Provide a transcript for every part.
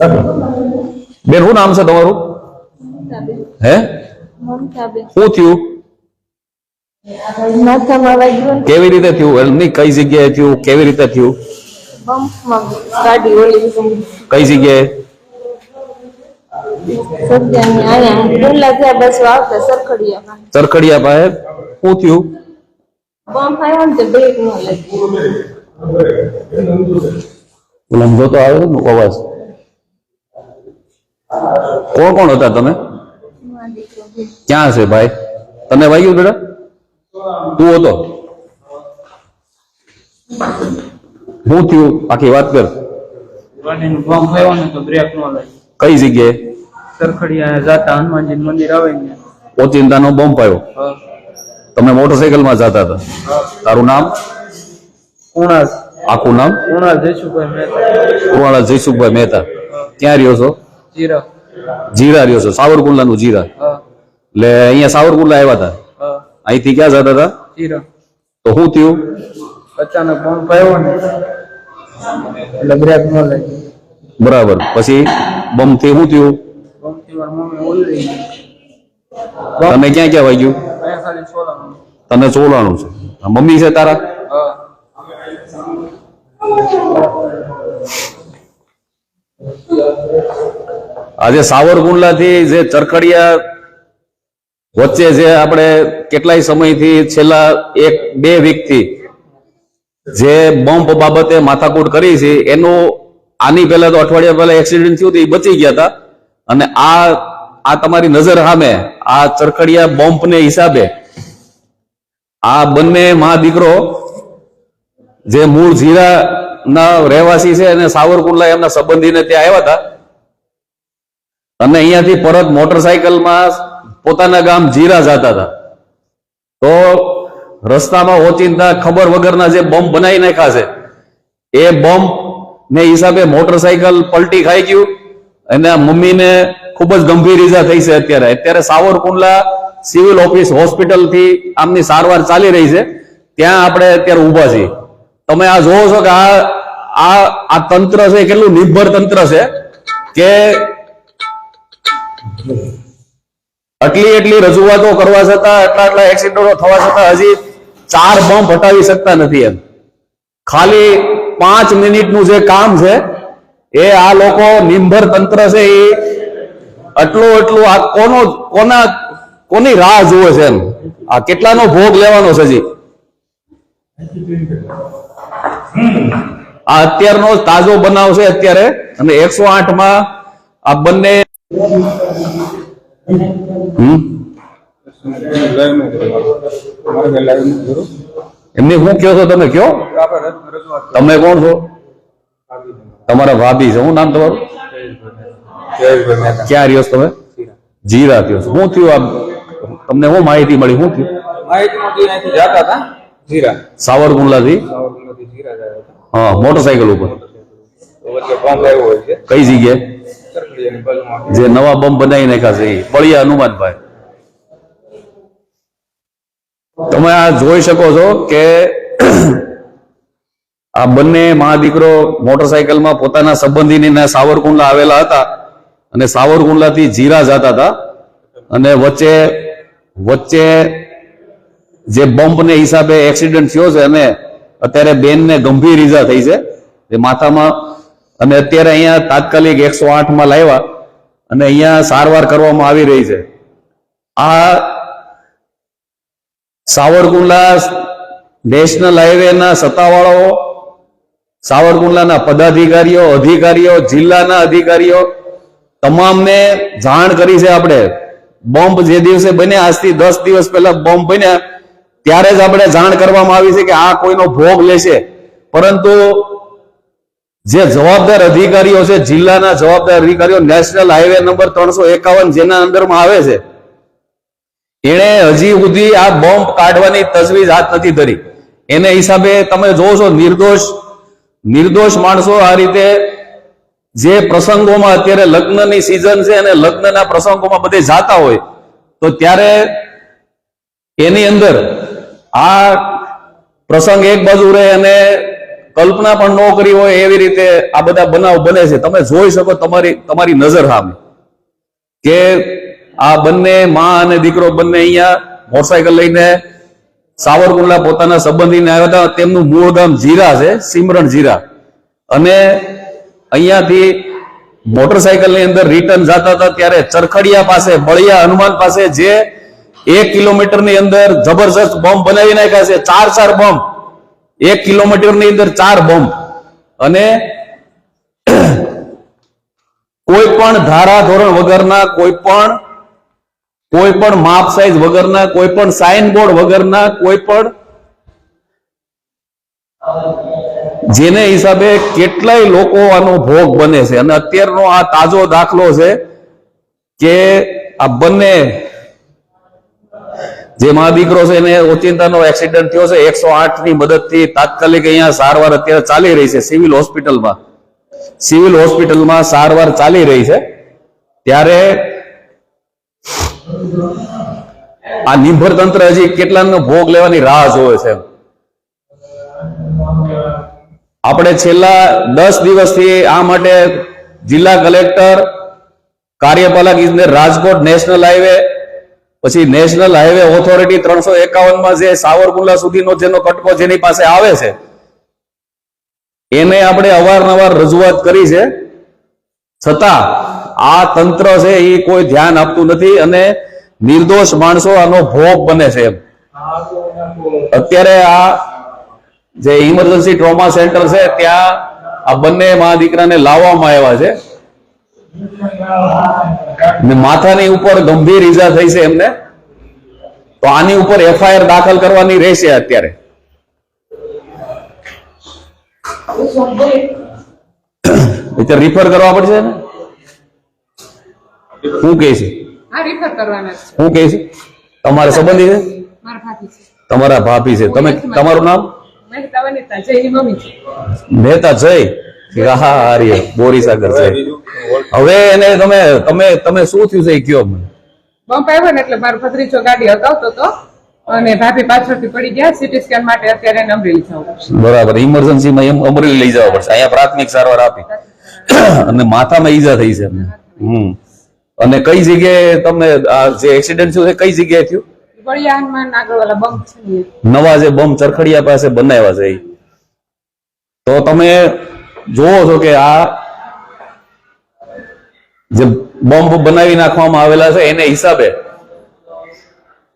બેન શું નામ છે તમારું હે મમતાબેન શું થયું માથામાં વાગ્યું ને કેવી રીતે થયું એમ નહીં કઈ જગ્યાએ થયું કેવી રીતે થયું બમ્પમાં ગાડી ઓલી કઈ જગ્યાએ સબ્જાની આયા પેલા ત્યાં બસ આવતા સરખડિયા ચરખડિયા પાસે શું થયું બમ્પ આવ્યો ને તો બ્રેક ન લાગી ઓલા જોતો આવે છે ને અવાજ કોણ કોણ હતા તમે? ક્યાં છે ભાઈ? તને વાગ્યું બેટા? તું હતો? હું થયું? આખી વાત કર. કઈ જગ્યાએ? સરખડિયા જાતા હનુમાનજી મંદિર આવે ને ઓચિંતાનો બોમ્બ આવ્યો. હા. તમે મોટરસાયકલમાં જતા હતા. તારું નામ? કુણાલ આખું નામ? કુણાલ મહેતા. જયસુખભાઈ મહેતા. ક્યાં રહ્યો છો? જીરા. રહ્યો છો. સાવરકુંડલાનું જીરા. એટલે અહીંયા સાવરકુંડલા આવ્યા હતા? અહીંથી ક્યાં જતા હતા? જીરા. તો શું થયું? અચાનક બોમ્બ આવ્યો ને. એટલે બ્રેક ન લાગી બરાબર. પછી બમથી શું થયું? તમે ક્યાં ક્યાં વાગ્યું? તને ચોલાણું છે. મમ્મી છે તારા? હા. આજે સાવરકુંડલાથી જે ચરખડિયા વચ્ચે જે આપણે કેટલાય સમયથી છેલ્લા એક, બે વીકથી જે બમ્પ બાબતે માથાકૂટ કરી છે, એનું આની પહેલા તો અઠવાડિયા પહેલા એક્સિડન્ટ થયું હતું, એ બચી ગયા હતા. અને આ આ તમારી નજર સામે, આ ચરખડિયા બોમ્બને હિસાબે આ બંને મા દીકરો જે મૂળ જીરા રહેવાસી છે અને સાવરકુંડલા એમના સંબંધીને ત્યાં આવ્યા હતા અને અહીંયાથી પરત મોટરસાયકલમાં પોતાના ગામ જીરા જતા હતા. તો રસ્તામાં ઓચિંતા, ખબર વગરના જે બોમ્બ બનાવી નાખ્યા છે, એ બોમ્બ ને હિસાબે મોટરસાયકલ પલટી ખાઈ ગયું અને મમ્મીને ખૂબ જ ગંભીર ઈજા થઈ છે અત્યારે. અત્યારે સાવરકુંડલા સિવિલ ઓફિસ હોસ્પિટલથી આમની સારવાર ચાલી રહી છે. ત્યાં આપણે અત્યારે ઊભા છીએ. તમે આ જોવો છો કે આ આ આ તંત્ર છે કેટલું નિર્ભર તંત્ર છે કે આટલી એટલી રજૂઆતો કરવા છતાં, આટલા આટલા એક્સિડન્ટો થવા છતાં હજી ચાર બમ્પ હટાવી શકતા નથી એમ. ખાલી પાંચ મિનિટનું જે કામ છે, એ આ લોકો નિંભર તંત્ર છે, એ આટલું એટલું આ કોનો, કોના, કોની રાહ જુએ છે એમ? આ કેટલાનો ભોગ લેવાનો છે હજી? આ અત્યારનો તાજો બનાવ છે અત્યારે, અને એકસો આઠમાં આ બંને એમને હું કયો છો તમે કયો તમે કોણ છો? તમારા ભાભી છે. શું નામ તમારું? ક્યાં રહ્યો તમે? જીરા થયો શું થયું આ તમને શું માહિતી મળી? શું થયું? સાવરકુંડલા થી હા મોટરસાયકલ ઉપર. કઈ જગ્યાએ? જે નવા બમ બનાવી નાખ્યા છે, એ. બળિયા હનુમાનભાઈ. તમે આ જોઈ શકો છો કે આ બંને મા દીકરો મોટરસાયકલમાં પોતાના સંબંધીને સાવરકુંડલા આવેલા હતા અને સાવરકુંડલાથી જીરા જતા હતા અને વચ્ચે વચ્ચે જે બમ્પને હિસાબે એક્સિડન્ટ થયો છે અને અત્યારે બેનને ગંભીર ઈજા થઈ છે. એ માથામાં અને અત્યારે અહીંયા તાત્કાલિક એકસો આઠમાં લાવ્યા અને અહીંયા સારવાર કરવામાં આવી રહી છે. આ સાવરકુંડલા નેશનલ હાઈવેના સત્તાવાળાઓ, સાવરકુંડલાના પદાધિકારીઓ, અધિકારીઓ, જિલ્લાના અધિકારીઓ, તમામને જાણ કરી છે આપણે. બોમ્બ જે દિવસે બન્યા, આજથી દસ દિવસ પહેલા બોમ્બ બન્યા, ત્યારે જ આપણે જાણ કરવામાં આવી છે કે આ કોઈનો ભોગ લેશે. પરંતુ જે જવાબદાર અધિકારીઓ છે, જિલ્લાના જવાબદાર અધિકારીઓ નેશનલ હાઈવે નંબર ત્રણસો એકાવન જેના અંદરમાં આવે છે, એણે હજી સુધી આ બોમ્બ કાઢવાની તજવીજ હાથ નથી ધરી. એને હિસાબે તમે જોવો છો નિર્દોષ નિર્દોષ માણસો આ રીતે જે પ્રસંગોમાં અત્યારે લગ્નની સિઝન છે અને લગ્નના પ્રસંગોમાં બધે જાતા હોય, તો ત્યારે એની અંદર આ પ્રસંગ એક બાજુ રહે અને કલ્પના પણ ન કરી હોય એવી રીતે આ બધા બનાવ બને છે. તમે જોઈ શકો તમારી તમારી નજર સામે કે આ બંને માં અને દીકરો બંને અહીંયા મોટરસાયકલ લઈને સાવરકુંડલા પોતાના સંબંધીને આવ્યા હતા. તેમનું મૂળ ગામ જીરા છે, સિમરણ જીરા. અને અહીંયાથી મોટરસાયકલની અંદર રિટર્ન જતા હતા ત્યારે ચરખડિયા પાસે, બળિયા હનુમાન પાસે જે એક કિલોમીટરની અંદર જબરજસ્ત બોમ્બ બનાવી નાખ્યા છે. ચાર ચાર બોમ્બ એક કિલોમીટરની અંદર ચાર બોમ્બ અને કોઈ પણ ધારા ધોરણ વગરના, કોઈ પણ કોઈ પણ માપ સાઈઝ વગરના, કોઈ પણ સાઇન બોર્ડ વગરના, કોઈ પણ જેને હિસાબે કેટલાય લોકો આનો ભોગ બને છે. અને અત્યારનો આ તાજો દાખલો છે કે આ બંને જે મા દીકરો છે એને ઓચિંતાનો એક્સિડન્ટ થયો છે. એકસો ની મદદથી તાત્કાલિક અહીંયા સારવાર અત્યારે ચાલી રહી છે સિવિલ હોસ્પિટલમાં. સિવિલ હોસ્પિટલમાં સારવાર ચાલી રહી છે. ત્યારે આ નિર્ભર તંત્ર હજી કેટલાનો ભોગ લેવાની રાહ જોવે છે. આપણે છેલ્લા દસ દિવસથી આ માટે જિલ્લા કલેક્ટર, કાર્યપાલક ઇજનેર રાજકોટ નેશનલ હાઈવે પછી નેશનલ હાઈવે ઓથોરિટી ત્રણસો એકાવનમાં જે સાવરકુંડલા સુધીનો જેનો કટકો જેની પાસે આવે છે, એને આપણે અવારનવાર રજૂઆત કરી છે. છતાં આ તંત્ર છે એ કોઈ ધ્યાન આપતું નથી અને નિર્દોષ માણસો આનો ભોગ બને છે એમ. અત્યારે આ જે ઇમરજન્સી ટ્રોમા સેન્ટર છે, ત્યાં આ બંને મા દીકરાને લાવવામાં આવ્યા છે. ને માથાની ઉપર ગંભીર ઈજા થઈ છે એમને તો આની ઉપર એફઆઈઆર દાખલ કરવાની રહેશે અત્યારે. રિફર કરવા પડશે ને શું કે છે? હું કે છે. તમારે સંબંધી છે? તમારા ભાભી છે. તમે તમારું નામ? મહેતા જય. હા બોરીસાગર છે હવે એને તમે તમે તમે શું થયું છે એ કયો મને? બમ્પ આવ્યો ને એટલે મારો ભત્રીજો ગાડી હકાવતો તો અને ભાભી પાછળથી પડી ગયા સીટી સ્કેન માટે અત્યારે એને અમરેલી જવું પડશે. બરાબર ઇમરજન્સીમાં એમ અમરેલી લઈ જવા પડશે. અહીંયા પ્રાથમિક સારવાર આપી. અને માથામાં ઈજા થઈ છે એમને. હમ. અને કઈ જગ્યાએ તમને આ જે એક્સિડન્ટ થયું છે કઈ જગ્યાએ થયું. નવા જે બમ ચરખડિયા પાસે બનાવ્યા છે તો તમે જોવો છો કે આ જે બોમ્બ બનાવી નાખવામાં આવેલા છે, એને હિસાબે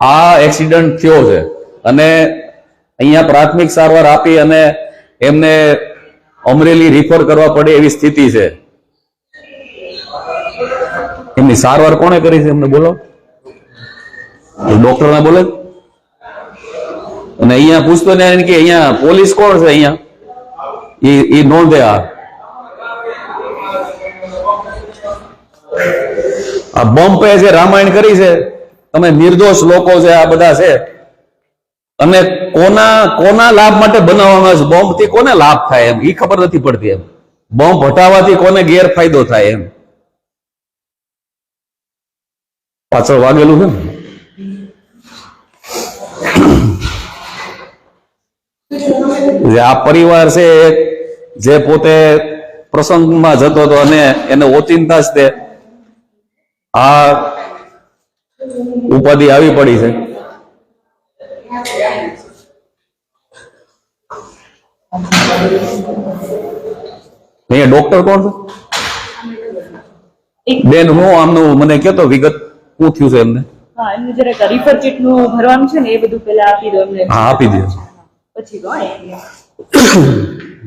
આ એક્સિડન્ટ થયો છે. અને અહીંયા પ્રાથમિક સારવાર આપી અને એમને અમરેલી રિફર કરવા પડે એવી સ્થિતિ છે. એમની સારવાર કોણે કરી છે, એમને બોલો. ડોક્ટર ને બોલે. અને અહીંયા પૂછતો ને કે અહીંયા પોલીસ કોણ છે અહીંયા? એ નોંધે આ. આ બોમ્બે જે રામાયણ કરી છે, તમે નિર્દોષ લોકો છે આ બધા છે, અને કોના કોના લાભ માટે બનાવવામાં છે? બોમ્બથી કોને લાભ થાય એમ? એ ખબર નથી પડતી એમ. બોમ્બ હટાવવાથી કોને ગેરફાયદો થાય એમ? પાછળ વાગેલું છે ને? જે આ પરિવાર છે જે પોતે પ્રસંગમાં જતો હતો અને એને ઓચિંતા જ તે આ ઉપાધિ આવી પડી છે. અહીંયા ડોક્ટર કોણ છે? બેન હું આમનું મને કહેતો વિગત શું થયું છે એમને? હા એમને જરાક રિફર ચીટનું ભરવાનું છે ને એ બધું પેલા આપી દો એમને. હા આપી દે.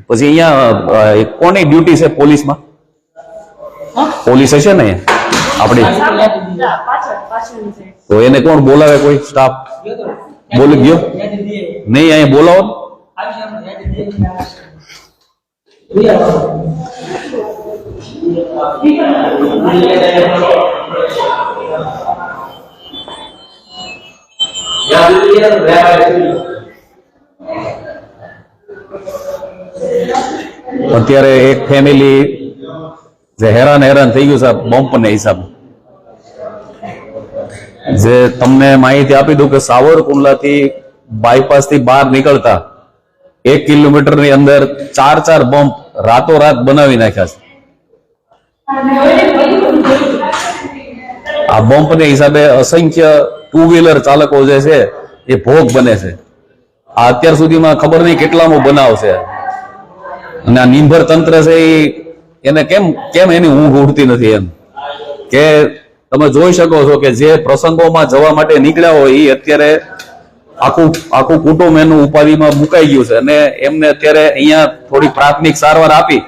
પછી અહીંયા કોની ડ્યુટી છે પોલીસમાં? પોલીસ હશે ને આપણે ના, પાછળ પાછળની side. તો એને કોણ બોલાવે કોઈ? સ્ટાફ બોલી ગયો? નહીં અહીંયા બોલાવો. અત્યારે એક ફેમિલી જે હેરાન હેરાન થઈ ગયું છે બમ્પને હિસાબે. જે તમને માહિતી આપી દઉં કે સાવરકુંડલાથી બાયપાસથી બહાર નીકળતા એક કિલોમીટરની અંદર ચાર ચાર બમ્પ રાતોરાત બનાવી નાખ્યા છે. આ બમ્પને હિસાબે અસંખ્ય ટુ વ્હીલર ચાલકો જે છે એ ભોગ બને છે. આ અત્યાર સુધીમાં ખબર નહીં કેટલામો બનાવ છે. અને આ નિંભર તંત્ર છે એને કેમ કેમ એની ઊંઘ ઉડતી નથી એમ? કે તમે જોઈ શકો છો કે જે પ્રસંગોમાં જવા માટે નીકળ્યા હોય એ અત્યારે આખું આખું કુટુંબ એનું ઉપાધિમાં મુકાઈ ગયું છે. અને એમને અત્યારે અહીંયા થોડી પ્રાથમિક સારવાર આપી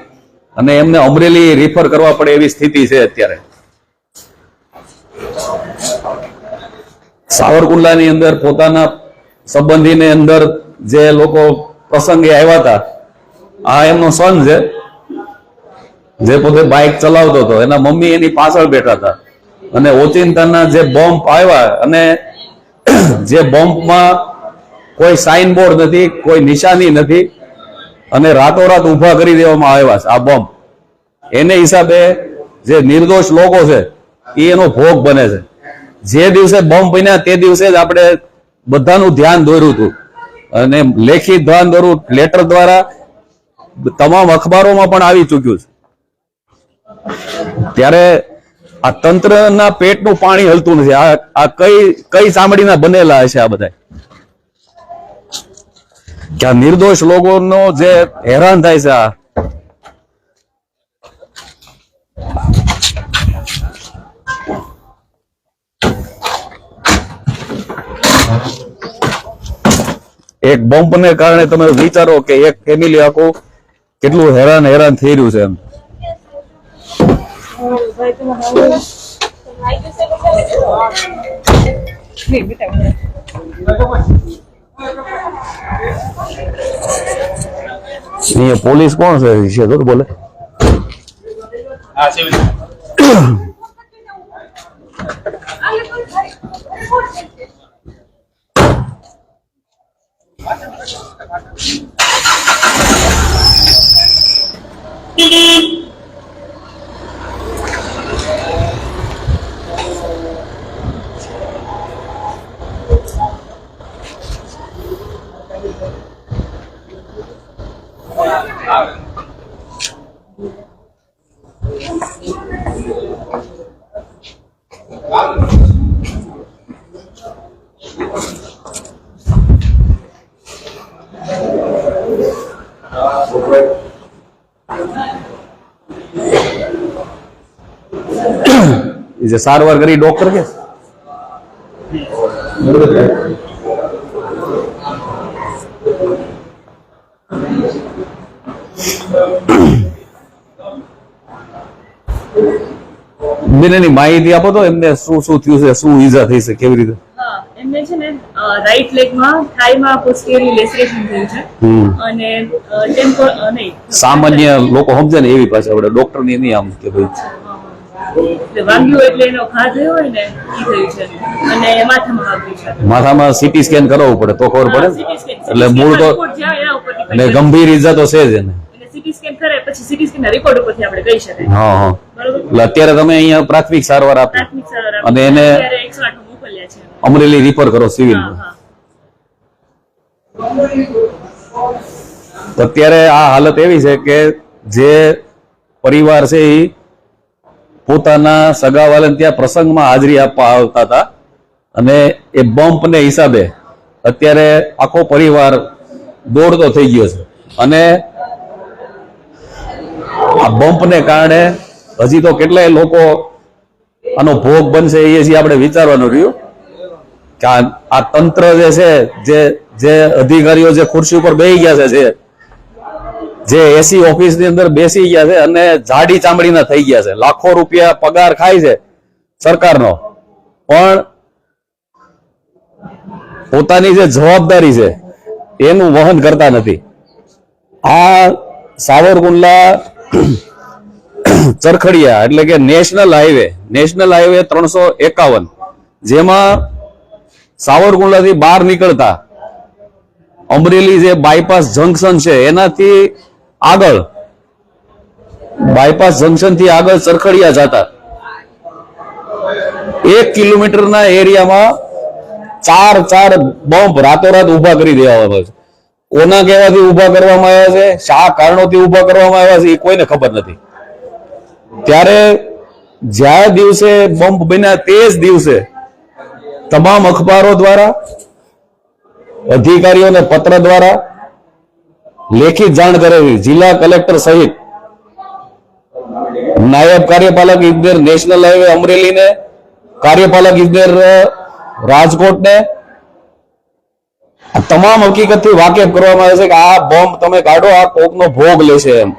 અને એમને અમરેલી રિફર કરવા પડે એવી સ્થિતિ છે અત્યારે. સાવરકુંડલાની અંદર પોતાના સંબંધીને અંદર જે લોકો પ્રસંગે આવ્યા હતા, આ એમનો સન છે, જે પોતે બાઇક ચલાવતો હતો. એના મમ્મી એની પાછળ બેઠા હતા. અને ઓચિંતાના જે બોમ્બ આવ્યા અને જે બોમ્બમાં કોઈ સાઇન બોર્ડ નથી, કોઈ નિશાની નથી, અને રાતોરાત ઊભા કરી દેવામાં આવ્યા છે આ બોમ્બ. એને હિસાબે જે નિર્દોષ લોકો છે, એ એનો ભોગ બને છે. જે દિવસે બોમ્બ બન્યા તે દિવસે જ આપણે બધાનું ધ્યાન દોર્યું હતું. અને લેખિત ધ્યાન દોર્યું લેટર દ્વારા તમામ અખબારોમાં પણ આવી ચૂક્યું છે. ત્યારે આ તંત્રના પેટનું પાણી હલતું નથી. આ આ કઈ કઈ ચામડીના બનેલા હશે આ બધા કે આ નિર્દોષ લોકોનો જે હેરાન થાય છે આ. એક બોમ્બને કારણે તમે વિચારો કે એક ફેમિલી આખું કેટલું હેરાન હેરાન થઈ રહ્યું છે એમ. પોલીસ કોણ છે? છે તો બોલે. એ જે સારવાર કરી ડોક્ટર કે બેન એની માહિતી આપો તો એમને શું શું થયું છે શું ઈજા થઈ છે કેવી રીતે? એમને છે ને રાઈટ લેગમાં થાઈમાં પોસ્ટિયરલી લેસરેશન થયું છે. અને ટેમ્પો નહીં. સામાન્ય લોકો સમજે ને એવી પાસે આપણે ડોક્ટરની નહીં આમ કે ભાઈ. વાગ્યું એટલે એનો ઘા થયો હોય ને ઈ થયું છે. અને માથામાં વાગ્યું છે. માથામાં સીટી સ્કેન કરાવવું પડે તો ખબર પડે એટલે મૂળ તો ગંભીર ઈજા તો છે જ એને. સીટી સ્કેન કરે પછી સીટી સ્કેન ના રિપોર્ટ ઉપરથી આપણે કહી શકાય. હા હા. એટલે અત્યારે તમે અહીંયા પ્રાથમિક સારવાર આપી. પ્રાથમિક સારવાર અને એને- 108 મોકલ્યા છે. અમરેલી રિફર કરો સિવિલ તો અત્યારે આ હાલત એવી છે કે જે પરિવાર છે એ પોતાના સગાવાલાને ત્યાં પ્રસંગમાં હાજરી આપવા આવતા હતા. અને એ બમ્પને હિસાબે અત્યારે આખો પરિવાર દોડતો થઈ ગયો છે. અને આ બમ્પને કારણે હજી તો કેટલાય લોકો આનો ભોગ બનશે એ જે આપણે વિચારવાનું રહ્યું. કે આ તંત્ર જે છે, જે જે અધિકારીઓ જે ખુરશી ઉપર બેસી ગયા છે, જે જે એસી ઓફિસની અંદર બેસી ગયા છે અને જાડી ચામડીના થઈ ગયા છે. લાખો રૂપિયા પગાર ખાય છે સરકારનો. પણ પોતાની જે જવાબદારી છે, એનું વહન કરતા નથી. આ સાવરકુંડલા ચરખડિયા એટલે કે નેશનલ હાઈવે. નેશનલ હાઈવે ત્રણસો એકાવન. જેમાં સાવરકુંડલાથી બહાર નીકળતા અમરેલી જે બાયપાસ જંકશન છે, એનાથી આગળ બાયપાસ જંકશનથી આગળ ચરખડિયા જતા. એક કિલોમીટરના એરિયામાં ચાર ચાર બોમ્બ રાતોરાત ઊભા કરી દેવામાં આવે છે. કોના કહેવાથી ઊભા કરવામાં આવ્યા છે, શા કારણોથી ઊભા કરવામાં આવ્યા છે એ કોઈને ખબર નથી. ત્યારે જ્યાં દિવસે બોમ્બ બન્યા તે જ દિવસે તમામ અખબારો દ્વારા, અધિકારીઓને પત્ર દ્વારા લેખિત જાણ કરેલી જિલ્લા કલેક્ટર સહિત નાયબ કાર્યપાલક ઇજનેર નેશનલ હાઈવે અમરેલીને, કાર્યપાલક ઇજનેર રાજકોટને તમામ હકીકતથી વાકેફ કરવામાં આવે છે કે આ બોમ્બ તમે કાઢો, આ કોકનો ભોગ લેશે એમ.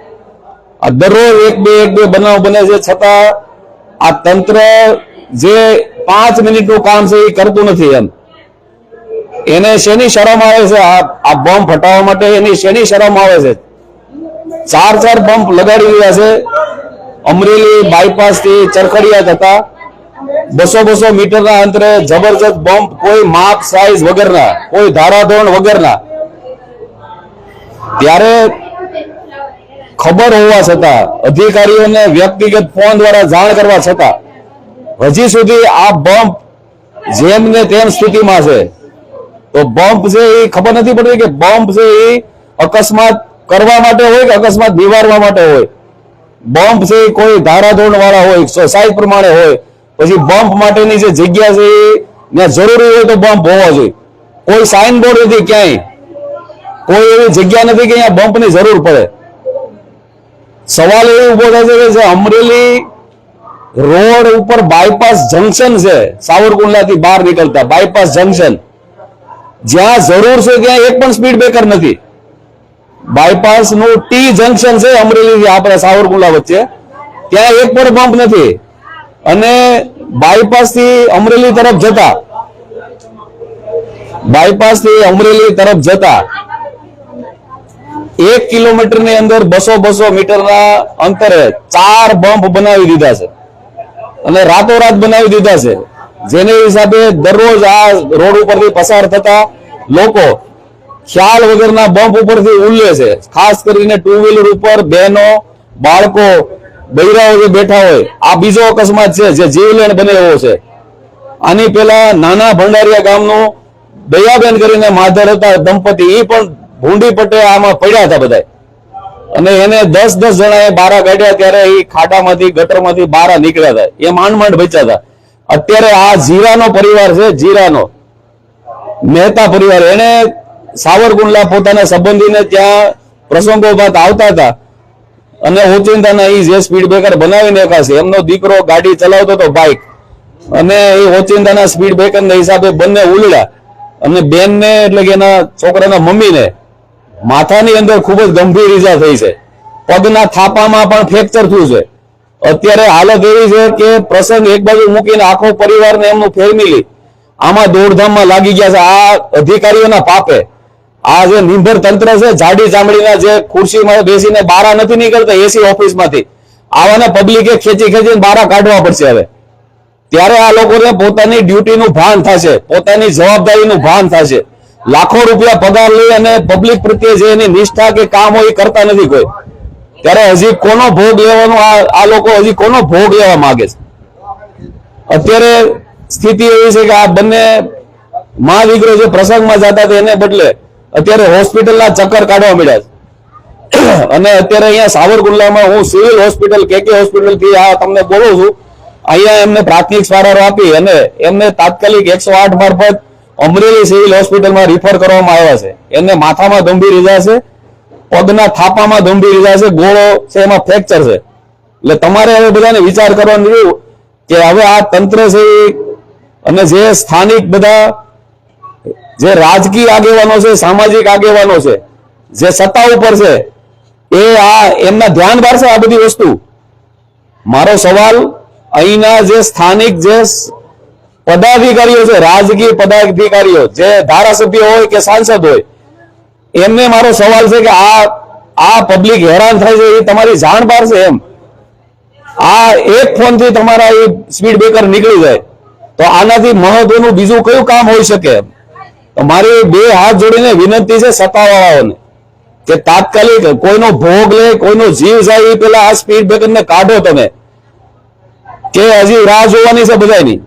આ દરરોજ એક બે એક બે બનાવ બને છે, છતાં આ તંત્ર જે પાંચ મિનિટનું કામ છે એ કરતું નથી એમ. એને શેની શરમ આવે છે? આ બોમ્બ ફટાવવા માટે એની શેની શરમ આવે છે? ચાર ચાર બોમ્બ લગાડી રહ્યા છે. અમરેલી બાયપાસથી ચરખડિયા થતા બસો બસો મીટરના અંતરે જબરજસ્ત બોમ્બ કોઈ માપ સાઈઝ વગરના, કોઈ ધારાધોરણ વગરના. ત્યારે ખબર હોવા છતાં, અધિકારીઓને વ્યક્તિગત ફોન દ્વારા જાણ કરવા છતાં, હજી સુધી આ બમ્પ જેમ ને તેમ સ્થિતિમાં છે. તો બમ્પ છે એ ખબર નથી પડતી કે બમ્પ છે એ અકસ્માત કરવા માટે હોય કે અકસ્માત નિવારવા માટે હોય? બમ્પ છે એ કોઈ ધારાધોરણ વાળા હોય સાઈઝ પ્રમાણે હોય. પછી બમ્પ માટેની જે જગ્યા છે, ત્યાં જરૂરી હોય તો બમ્પ હોવો જોઈએ. કોઈ સાઇન બોર્ડ નથી ક્યાંય. કોઈ એવી જગ્યા નથી કે અહીંયા બમ્પની જરૂર પડે. સવાલ એ ઊભો થાય છે કે જે અમરેલી રોડ ઉપર બાયપાસ જંકશન છે, સાવરકુંડલાથી બહાર નીકળતા બાયપાસ જંકશન જ્યાં જરૂર છે ત્યાં એક પણ સ્પીડ બ્રેકર નથી. બાયપાસનું ટી જંકશન છે અમરેલી આપણે સાવરકુંડલા વચ્ચે. ત્યાં એક પણ બમ્પ નથી. અને બાયપાસથી અમરેલી તરફ જતા. બાયપાસથી અમરેલી તરફ જતા. એક કિલોમીટરની અંદર બસો બસો મીટરના અંતરે ચાર બમ્પ બનાવી દીધા છે. અને રાતોરાત બનાવી દીધા છે. જેને હિસાબે દરરોજ આ રોડ ઉપરથી પસાર થતા લોકો ખ્યાલ વગરના બમ્પ ઉપરથી ઉલ્લે છે. ખાસ કરીને ટુ વ્હીલર ઉપર બહેનો બાળકો બૈરાઓ જે બેઠા હોય, આ બીજો અકસ્માત છે જે જીવલેણ બને એવો છે. આની પેલા નાના ભંડારિયા ગામનું દયાબેન કરીને માધર હતા, દંપતી એ પણ ભૂંડી પટે આમાં પડ્યા હતા બધા અને એને દસ દસ જણાએ બારા કાઢ્યા ત્યારે એ ખાડામાંથી, ગટરમાંથી બારા નીકળ્યા હતા. એ માંડ માંડ બચ્યા હતા. અત્યારે આ જીરાનો પરિવાર છે, જીરાનો. મહેતા પરિવાર. એને સાવરકુંડલા પોતાના સંબંધીને ત્યાં પ્રસંગોપાત આવતા હતા. અને ઓચિંતાના એ જે સ્પીડ બ્રેકર બનાવીને નાખ્યા એમનો દીકરો ગાડી ચલાવતો હતો બાઇક અને એ ઓચિંતાના સ્પીડ બ્રેકર ના હિસાબે બંને ઉલડ્યા અને બેનને એટલે કે એના છોકરાના મમ્મીને માથાની અંદર ખૂબ જ ગંભીર ઈજા થઈ છે. પગના થાપામાં પણ ફ્રેક્ચર થયું છે. અત્યારે હાલત એવી છે કે પ્રસંગ એક બાજુ મૂકીને આખો પરિવારને એમનું ફેમિલી આમાં દોડધામમાં લાગી ગયા છે. આ અધિકારીઓના પાપે આ જે નિર્ભર તંત્ર છે, જાડી ચામડીના જે ખુરશીમાં બેસીને બારા નથી નીકળતા એસી ઓફિસમાંથી, આવાને પબ્લિકે ખેંચી ખેંચીને બારા કાઢવા પડશે હવે. ત્યારે આ લોકોને પોતાની ડ્યુટીનું ભાન થશે, પોતાની જવાબદારીનું ભાન થશે. લાખો રૂપિયા પગાર લઈ અને પબ્લિક પ્રત્યે જે એની નિષ્ઠા કે કામ હોય એ કરતા નથી કોઈ. ત્યારે હજી કોનો ભોગ લેવાનો આ લોકો હજી કોનો ભોગ લેવા માંગે છે? અત્યારે સ્થિતિ એવી છે કે આ બંને મા દીકરો જે પ્રસંગમાં જતા હતા, એને બદલે અત્યારે હોસ્પિટલના ચક્કર કાઢવા મળ્યા છે. અને અત્યારે અહીંયા સાવરકુંડલામાં હું સિવિલ હોસ્પિટલ, કે કે હોસ્પિટલથી આ તમને બોલું છું, અહીંયા એમને પ્રાથમિક સારવાર આપી અને એમને તાત્કાલિક એકસો આઠ મારફત અમરેલી સિવિલ હોસ્પિટલમાં રિફર કરવામાં આવ્યા છે. એમને માથામાં ગંભીર ઈજા છે, પગના થાપામાં ગંભીર ઈજા છે, ગોળો છે, એમાં ફ્રેક્ચર છે. એટલે તમારે હવે બધાને વિચાર કરવાનું કે હવે આ તંત્ર છે અને જે સ્થાનિક બધા જે રાજકીય આગેવાનો છે, સામાજિક આગેવાનો છે, જે સત્તા ઉપર છે, એ આ એમના ધ્યાન બારશે આ બધી વસ્તુ. મારો સવાલ, અહીંના જે સ્થાનિક જે પદાધિકારીઓ છે, રાજકીય પદાધિકારીઓ, જે ધારાસભ્ય હોય કે સાંસદ હોય, એમને મારો સવાલ છે કે આ આ પબ્લિક હેરાન થાય છે એ તમારી જાણ બહાર છે એમ? આ એક ફોનથી તમારા એ સ્પીડ બ્રેકર નીકળી જાય. તો આનાથી મહત્વનું બીજું કયું કામ હોઈ શકે? તો મારી બે હાથ જોડીને વિનંતી છે સત્તાવાળાઓને કે તાત્કાલિક કોઈનો ભોગ લે, કોઈનો જીવ જાય એ પેલા આ સ્પીડ બ્રેકરને કાઢો તમે. કે હજી રાહ જોવાની છે બધાની